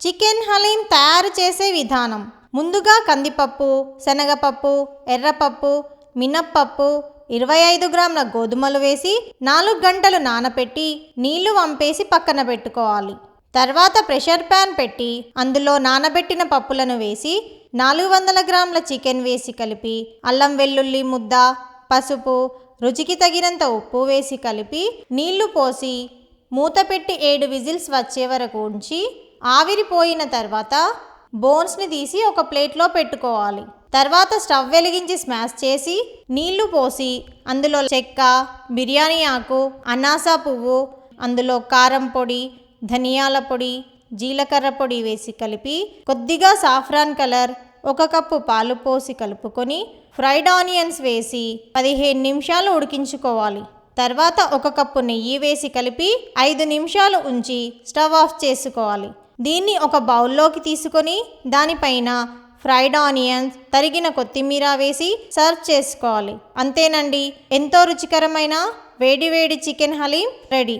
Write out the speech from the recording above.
Chicken haleem తయారు చేసే విధానం. ముందుగా కందిపప్పు శనగపప్పు ఎర్రపప్పు మినప్పప్పు ఇరవై ఐదు గ్రాముల గోధుమలు వేసి నాలుగు గంటలు నానబెట్టి నీళ్ళు వంపేసి పక్కన పెట్టుకోవాలి. తర్వాత ప్రెషర్ ప్యాన్ పెట్టి అందులో నానబెట్టిన పప్పులను వేసి నాలుగు వందల గ్రాముల చికెన్ వేసి కలిపి అల్లం వెల్లుల్లి ముద్ద పసుపు రుచికి తగినంత ఉప్పు వేసి కలిపి నీళ్ళు పోసి మూత పెట్టి ఏడు విజిల్స్ వచ్చే వరకు ఉంచి ఆవిరిపోయిన తర్వాత బోన్స్ని తీసి ఒక ప్లేట్లో పెట్టుకోవాలి. తర్వాత స్టవ్ వెలిగించి స్మాష్ చేసి నీళ్ళు పోసి అందులో చెక్క బిర్యానీ ఆకు అనాసా పువ్వు అందులో కారం పొడి ధనియాల పొడి జీలకర్ర పొడి వేసి కలిపి కొద్దిగా సాఫ్రాన్ కలర్ ఒక కప్పు పాలు పోసి కలుపుకొని ఫ్రైడ్ ఆనియన్స్ వేసి పదిహేను నిమిషాలు ఉడికించుకోవాలి. తర్వాత ఒక కప్పు నెయ్యి వేసి కలిపి ఐదు నిమిషాలు ఉంచి స్టవ్ ఆఫ్ చేసుకోవాలి. దీన్ని ఒక బౌల్లోకి తీసుకొని దానిపైన ఫ్రైడ్ ఆనియన్స్ తరిగిన కొత్తిమీర వేసి సర్వ్ చేసుకోవాలి. అంతేనండి. ఎంతో రుచికరమైన వేడి వేడి చికెన్ హలీం రెడీ.